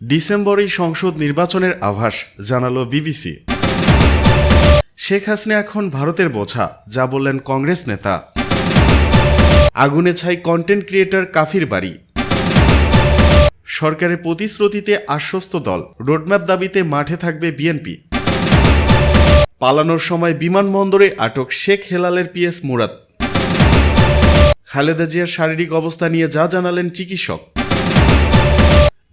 ডিসেম্বরেই সংসদ নির্বাচনের আভাস জানালো বিবিসি। শেখ হাসিনা এখন ভারতের বোঝা, যা বললেন কংগ্রেস নেতা। আগুনে ছাই কন্টেন্ট ক্রিয়েটর কাফির বাড়ি। সরকারের প্রতিশ্রুতিতে আশ্বস্ত দল রোডম্যাপ দাবিতে মাঠে থাকবে বিএনপি। পালানোর সময় বিমানবন্দরে আটক শেখ হেলালের পিএস মুরাদ। খালেদা জিয়ার শারীরিক অবস্থা নিয়ে যা জানালেন চিকিৎসক।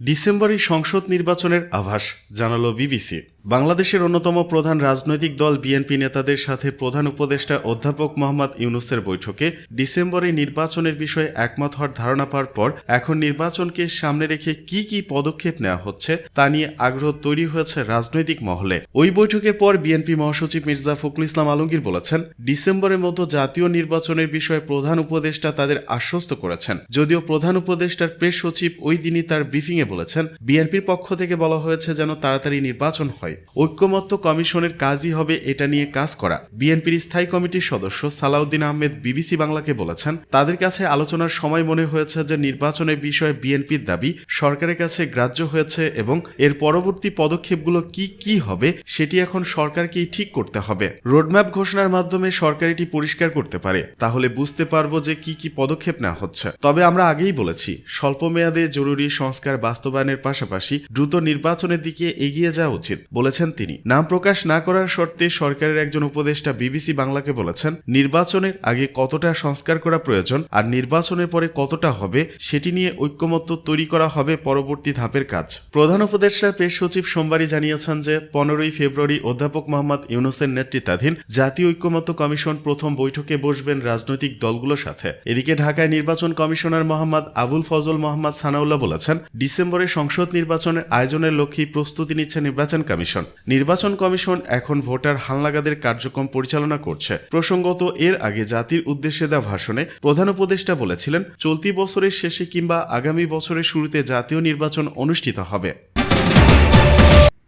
ডিসেম্বরে সংসদ নির্বাচনের আভাস জানালো বিবিসি। বাংলাদেশের অন্যতম প্রধান রাজনৈতিক দল বিএনপি নেতাদের সাথে প্রধান উপদেষ্টা অধ্যাপক মোহাম্মদ ইউনুসের বৈঠকে ডিসেম্বরে নির্বাচনের বিষয়ে একমত হওয়ার ধারণা পাওয়ার পর এখন নির্বাচনকে সামনে রেখে কি কি পদক্ষেপ নেওয়া হচ্ছে তা নিয়ে আগ্রহ তৈরি হয়েছে রাজনৈতিক মহলে। ওই বৈঠকের পর বিএনপি মহাসচিব মির্জা ফখরুল ইসলাম আলমগীর বলেছেন, ডিসেম্বরের মতো জাতীয় নির্বাচনের বিষয়ে প্রধান উপদেষ্টা তাদের আশ্বস্ত করেছেন। যদিও প্রধান উপদেষ্টার প্রেস সচিব ওই দিনই তার ব্রিফিংয়ে বলেছেন, বিএনপির পক্ষ থেকে বলা হয়েছে যেন তাড়াতাড়ি নির্বাচন হয়। ঐক্যমত্য কমিশনের কাজই হবে এটা নিয়ে কাজ করা। বিএনপির স্থায়ী কমিটির সদস্য সালাউদ্দিন আহমেদ বিবিসি বাংলাকে বলেছেন, তাদের কাছে আলোচনার সময় মনে হয়েছে যে নির্বাচনের বিষয়ে বিএনপির দাবি সরকারের কাছে গ্রাহ্য হয়েছে এবং এর পরবর্তী পদক্ষেপগুলো কি কি হবে সেটি এখন সরকারকেই ঠিক করতে হবে। রোডম্যাপ ঘোষণার মাধ্যমে সরকার এটি পরিষ্কার করতে পারে। তাহলে বুঝতে পারব যে কি কি পদক্ষেপ নেওয়া হচ্ছে। তবে আমরা আগেই বলেছি স্বল্প মেয়াদে জরুরি সংস্কার বাস্তবায়নের পাশাপাশি দ্রুত নির্বাচনের দিকে এগিয়ে যাওয়া উচিত বলেছেন তিনি। নাম প্রকাশ না করার শর্তে সরকারের একজন উপদেষ্টা বিবিসি বাংলাকে বলেছেন, নির্বাচনের আগে কতটা সংস্কার করা প্রয়োজন আর নির্বাচনের পরে কতটা হবে সেটি নিয়ে ঐক্যমত্য তৈরি করা হবে পরবর্তী ধাপের কাজ। প্রধান উপদেষ্টা পেশ সচিব সোমবারই জানিয়েছেন যে, পনেরোই ফেব্রুয়ারি অধ্যাপক মোহাম্মদ ইউনুসের নেতৃত্বাধীন জাতীয় ঐক্যমত্য কমিশন প্রথম বৈঠকে বসবেন রাজনৈতিক দলগুলোর সাথে। এদিকে ঢাকায় নির্বাচন কমিশনার মোহাম্মদ আবুল ফজল মোহাম্মদ সানাউল্লাহ বলেছেন, ডিসেম্বরে সংসদ নির্বাচনের আয়োজনের লক্ষ্যেই প্রস্তুতি নিচ্ছে নির্বাচন কমিশন। নির্বাচন কমিশন এখন ভোটার হালনাগাদের কার্যক্রম পরিচালনা করছে। প্রসঙ্গত, এর আগে জাতির উদ্দেশ্যে দেওয়া ভাষণে প্রধান উপদেষ্টা বলেছিলেন, চলতি বছরের শেষে কিংবা আগামী বছরের শুরুতে জাতীয় নির্বাচন অনুষ্ঠিত হবে।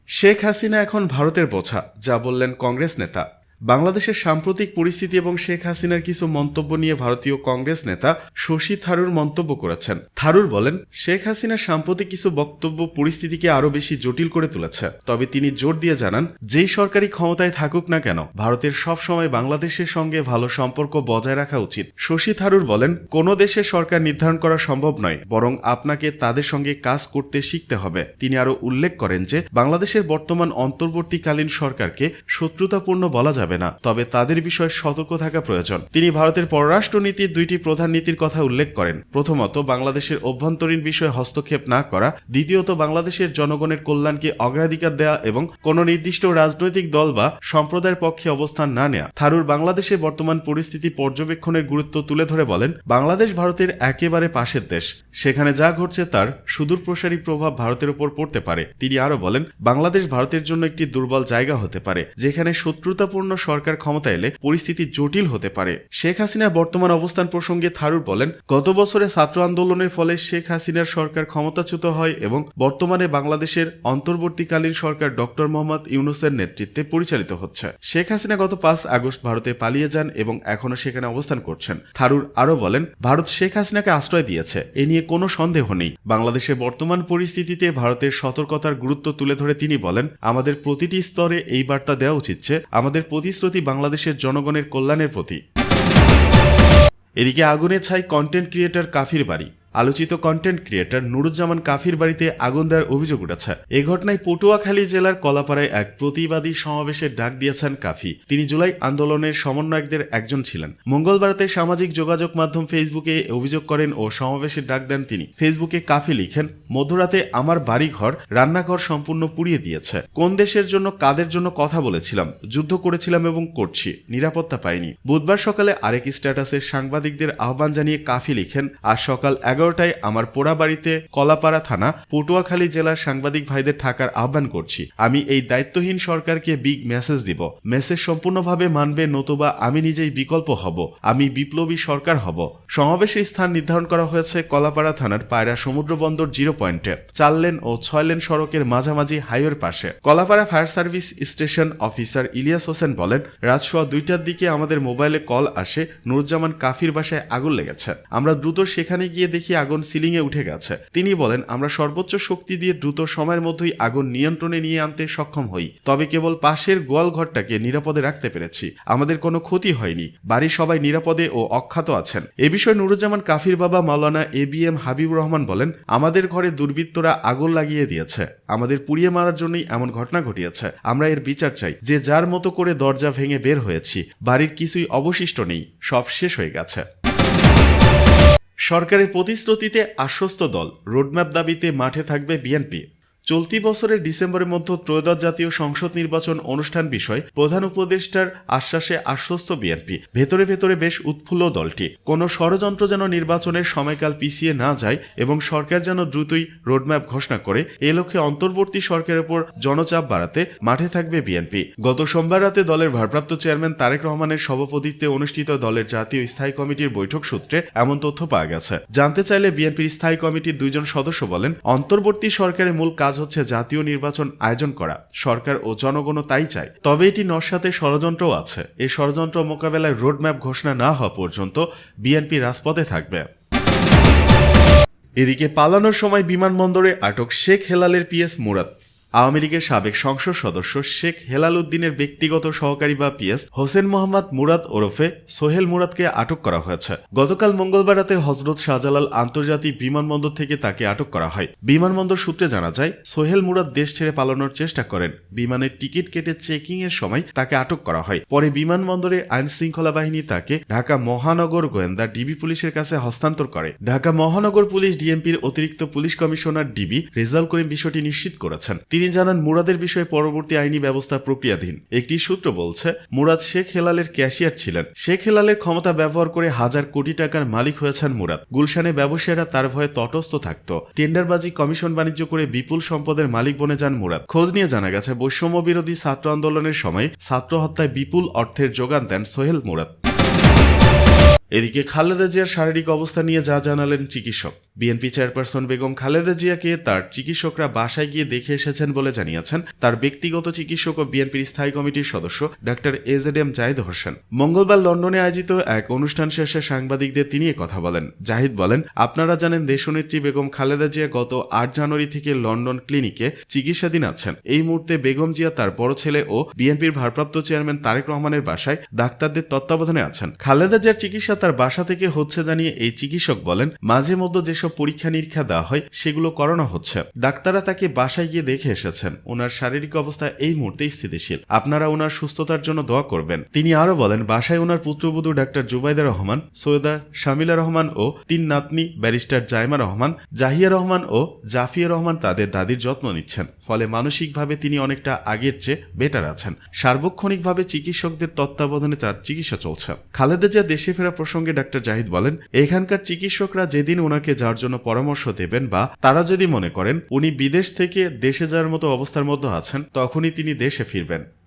শেখ হাসিনা এখন ভারতের বোঝা, যা বললেন কংগ্রেস নেতা। বাংলাদেশের সাম্প্রতিক পরিস্থিতি এবং শেখ হাসিনার কিছু মন্তব্য নিয়ে ভারতীয় কংগ্রেস নেতা শশী থারুর মন্তব্য করেছেন। থারুর বলেন, শেখ হাসিনার সাম্প্রতিক কিছু বক্তব্য পরিস্থিতিকে আরও বেশি জটিল করে তুলেছে। তবে তিনি জোর দিয়ে জানান, যেই সরকারি ক্ষমতায় থাকুক না কেন, ভারতের সব সময় বাংলাদেশের সঙ্গে ভালো সম্পর্ক বজায় রাখা উচিত। শশী থারুর বলেন, কোনো দেশে সরকার নির্ধারণ করা সম্ভব নয়, বরং আপনাকে তাদের সঙ্গে কাজ করতে শিখতে হবে। তিনি আরও উল্লেখ করেন যে, বাংলাদেশের বর্তমান অন্তর্বর্তীকালীন সরকারকে শত্রুতাপূর্ণ বলা যাবে না। তবে তাদের বিষয়ে সতর্ক থাকা প্রয়োজন। তিনি ভারতের পররাষ্ট্র নীতির দুইটি প্রধান নীতির কথা উল্লেখ করেন। প্রথমত, বাংলাদেশের অভ্যন্তরীণ বিষয়ে হস্তক্ষেপ না করা। দ্বিতীয়ত, বাংলাদেশের জনগণের কল্যাণকে অগ্রাধিকার দেওয়া এবং কোনো নির্দিষ্ট রাজনৈতিক দল বা সম্প্রদায়ের পক্ষে অবস্থান না নেওয়া থারুর বাংলাদেশের বর্তমান পরিস্থিতি পর্যবেক্ষণের গুরুত্ব তুলে ধরে বলেন, বাংলাদেশ ভারতের একেবারে পাশের দেশ। সেখানে যা ঘটছে তার সুদূরপ্রসারী প্রভাব ভারতের উপর পড়তে পারে। তিনি আরও বলেন, বাংলাদেশ ভারতের জন্য একটি দুর্বল জায়গা হতে পারে, যেখানে শত্রুতাপূর্ণ সরকার ক্ষমতা এলে পরিস্থিতি জটিল হতে পারে। শেখ হাসিনার বর্তমান অবস্থান প্রসঙ্গে থারুর বলেন, গত বছরে ছাত্র আন্দোলনের ফলে শেখ হাসিনার সরকার ক্ষমতাচ্যুত হয় এবং বর্তমানে বাংলাদেশের অন্তর্বর্তীকালীন সরকার ডক্টর মোহাম্মদ ইউনুসের নেতৃত্বে পরিচালিত হচ্ছে। শেখ হাসিনা গত পাঁচ আগস্ট ভারতে পালিয়ে যান এবং এখনও সেখানে অবস্থান করছেন। থারুর আরও বলেন, ভারত শেখ হাসিনাকে আশ্রয় দিয়েছে, এ নিয়ে কোনো সন্দেহ নেই। বাংলাদেশের বর্তমান পরিস্থিতিতে ভারতের সতর্কতার গুরুত্ব তুলে ধরে তিনি বলেন, আমাদের প্রতিটি স্তরে এই বার্তা দেওয়া উচিত আমাদের প্রতিশ্রুতি বাংলাদেশের জনগণের কল্যাণের প্রতি এদিকে আগুনে ছাই কন্টেন্ট ক্রিয়েটর কাফির বাড়ি। আলোচিত কন্টেন্ট ক্রিয়েটর নুরুজ্জামান কাফির বাড়িতে আগুন দেওয়ার অভিযোগ উঠেছে। এ ঘটনায় পটুয়াখালী জেলার কলাপাড়ায় এক প্রতিবাদী সমাবেশের ডাক দিয়েছেন কাফি। তিনি জুলাই আন্দোলনের সমন্বয়কদের একজন ছিলেন। মঙ্গলবারতে সামাজিক যোগাযোগ মাধ্যম ফেসবুকে অভিযোগ করেন ও সমাবেশের ডাক দেন তিনি। ফেসবুকে কাফি লিখেন, মধ্যরাতে আমার বাড়িঘর, রান্নাঘর সম্পূর্ণ পুড়িয়ে দিয়েছে। কোন দেশের জন্য, কাদের জন্য কথা বলেছিলাম, যুদ্ধ করেছিলাম এবং করছি, নিরাপত্তা পাইনি। বুধবার সকালে আরেক স্ট্যাটাসে সাংবাদিকদের আহ্বান জানিয়ে কাফি লিখেন, আজ সকাল এগারোটায় আমার পোড়া বাড়িতে কলাপাড়া থানা, পটুয়াখালী জেলার সাংবাদিক ভাইদের থাকার আহ্বান করছি। আমি এই দায়িত্বহীন সরকারকে বিগ মেসেজ দিব। মেসেজ সম্পূর্ণভাবে মানবে নতুবা আমি নিজেই বিকল্প হব। আমি বিপ্লবী সরকার হব। সমাবেশের স্থান নির্ধারণ করা হয়েছে কলাপাড়া থানার পায়রা সমুদ্র বন্দর জিরো পয়েন্টে। চার লেন ও ছয় লেন সড়কের মাঝামাঝি হাইওয়ের পাশে। Kalapara fire service station officer Ilias Hossain বলেন, রাজসোয়া দুইটার দিকে আমাদের মোবাইলে কল আসে, নুরুজ্জামান কাফির বাসায় আগুন লেগেছে। আমরা দ্রুত সেখানে গিয়ে দেখি আগুন সিলিংয়ে উঠে গেছে। তিনি বলেন, আমরা সর্বোচ্চ শক্তি দিয়ে দ্রুত সময়ের মধ্যেই আগুন নিয়ন্ত্রণে নিয়ে আনতে সক্ষম হই। তবে কেবল পাশের গোয়াল ঘরটাকে নিরাপদে রাখতে পেরেছি। আমাদের কোনো ক্ষতি হয়নি। বাড়ির সবাই নিরাপদে ও অক্ষত আছেন। এ বিষয়ে নুরুজ্জামান কাফির বাবা Maulana A B M Habibur Rahman বলেন, আমাদের ঘরে দুর্বৃত্তরা আগুন লাগিয়ে দিয়েছে। আমাদের পুড়িয়ে মারার জন্যই এমন ঘটনা ঘটিয়েছে। আমরা এর বিচার চাই। যে যার মতো করে দরজা ভেঙে বের হয়েছি, বাড়ির কিছুই অবশিষ্ট নেই। সব শেষ হয়ে গেছে। সরকারের প্রতিশ্রুতিতে আশ্বস্ত দল রোডম্যাপ দাবিতে মাঠে থাকবে বিএনপি। চলতি বছরের ডিসেম্বরের মধ্যে ত্রয়োদশ জাতীয় সংসদ নির্বাচন অনুষ্ঠান বিষয় প্রধান উপদেষ্টার আশ্বাসে আশ্বস্ত বিএনপি। ভেতরে ভেতরে বেশ উৎফুল্ল দলটি। কোনো ষড়যন্ত্র যেন নির্বাচনের সময়কাল পিছিয়ে না যায় এবং সরকার যেন দ্রুতই রোডম্যাপ ঘোষণা করে, এ লক্ষ্যে অন্তর্বর্তী সরকারের উপর জনচাপ বাড়াতে মাঠে থাকবে বিএনপি। গত সোমবার রাতে দলের ভারপ্রাপ্ত চেয়ারম্যান তারেক রহমানের সভাপতিত্বে অনুষ্ঠিত দলের জাতীয় স্থায়ী কমিটির বৈঠক সূত্রে এমন তথ্য পাওয়া গেছে। জানতে চাইলে বিএনপির স্থায়ী কমিটির দুইজন সদস্য বলেন, অন্তর্বর্তী সরকারের মূল কাজ হচ্ছে জাতীয় নির্বাচন আয়োজন করা। সরকার ও জনগণও তাই চায়। তবে এটি নস্বাতে ষড়যন্ত্রও আছে। এই ষড়যন্ত্র মোকাবেলায় রোডম্যাপ ঘোষণা না হওয়া পর্যন্ত বিএনপি রাজপথে থাকবে। এদিকে পালানোর সময় বিমানবন্দরে আটক শেখ হেলালের পিএস মুরাদ। আওয়ামী লীগের সাবেক সংসদ সদস্য শেখ হেলাল উদ্দিনের ব্যক্তিগত সহকারী বা পিএস হোসেন মোহাম্মদ মুরাদ ওরফে সোহেল মুরাদকে আটক করা হয়েছে। গতকাল মঙ্গলবার রাতে হজরত শাহজালাল আন্তর্জাতিক বিমানবন্দর থেকে তাকে আটক করা হয়। বিমানবন্দর সূত্রে জানা যায়, সোহেল মুরাদ দেশ ছেড়ে পালানোর চেষ্টা করেন। বিমানের টিকিট কেটে চেকিং এর সময় তাকে আটক করা হয়। পরে বিমানবন্দরে আইন শৃঙ্খলা বাহিনী তাকে ঢাকা মহানগর গোয়েন্দা ডিবি পুলিশের কাছে হস্তান্তর করে। ঢাকা মহানগর পুলিশ ডিএমপির অতিরিক্ত police commissioner DB Rezaul Karim বিষয়টি নিশ্চিত করেছেন। তিনি জানান, মুরাদের বিষয়ে পরবর্তী আইনি ব্যবস্থা প্রক্রিয়াধীন। একটি সূত্র বলছে, মুরাদ শেখ হেলালের ক্যাশিয়ার ছিলেন। শেখ হেলালের ক্ষমতা ব্যবহার করে হাজার কোটি টাকার মালিক হয়েছেন মুরাদ। গুলশানে ব্যবসায়ীরা তার ভয়ে তটস্থ থাকত। টেন্ডারবাজি কমিশন বাণিজ্য করে বিপুল সম্পদের মালিক বনে যান মুরাদ। খোঁজ নিয়ে জানা গেছে বৈষম্য বিরোধী ছাত্র আন্দোলনের সময় ছাত্র হত্যায় বিপুল অর্থের যোগান দেন সোহেল মুরাদ। এদিকে খালেদা জিয়ার শারীরিক অবস্থা নিয়ে যা জানালেন চিকিৎসক। বিএনপি চেয়ারপারসন বেগম খালেদা জিয়াকে তার চিকিৎসকরা বাসায় গিয়ে দেখে এসেছেন বলে জানিয়েছেন তার ব্যক্তিগত চিকিৎসক ও বিএনপির স্থায়ী কমিটির সদস্য doctor A Z M Zahid Hossain. মঙ্গলবার লন্ডনে আয়োজিত এক অনুষ্ঠান শেষে সাংবাদিকদের তিনি কথা বলেন। জাহিদ বলেন, আপনারা জানেন দেশনেত্রী বেগম খালেদা জিয়া গত আট জানুয়ারি থেকে লন্ডন ক্লিনিকে চিকিৎসাধীন আছেন। এই মুহূর্তে বেগম জিয়া তার বড় ছেলে ও বিএনপির ভারপ্রাপ্ত চেয়ারম্যান তারেক রহমানের বাসায় ডাক্তারদের তত্ত্বাবধানে আছেন। খালেদা জিয়ার চিকিৎসা তার বাসা থেকে হচ্ছে জানিয়ে এই চিকিৎসক বলেন, মাঝে মধ্যে যেসব পরীক্ষা নিরীক্ষা দেওয়া হয়, সেগুলো করানো হচ্ছে। ডাক্তাররা তাকে বাসায় গিয়ে দেখে এসেছেন। ওনার শারীরিক অবস্থা এই মুহূর্তে স্থিতিশীল। আপনারা ওনার সুস্থতার জন্য দোয়া করবেন। তিনি আরও বলেন, বাসায় ওনার পুত্রবধূ ডাক্তার জুবাইদা রহমান, সৈয়দা শামিলা রহমান ও তিন নাতনি ব্যারিস্টার জাইমা রহমান, জাহিয়া রহমান ও জাফিয়া রহমান তাদের দাদির যত্ন নিচ্ছেন। ফলে মানসিকভাবে তিনি অনেকটা আগের চেয়ে বেটার আছেন। সার্বক্ষণিকভাবে চিকিৎসকদের তত্ত্বাবধানে তার চিকিৎসা চলছে। খালেদা জিয়া দেশে ফেরা প্রসঙ্গে ডাক্তার জাহিদ বলেন, এখানকার চিকিৎসকরা যেদিন ওনাকে যাওয়ার জন্য পরামর্শ দেবেন বা তারা যদি মনে করেন, উনি বিদেশ থেকে দেশে যাওয়ার মতো অবস্থার মধ্যে আছেন, তখনই তিনি দেশে ফিরবেন।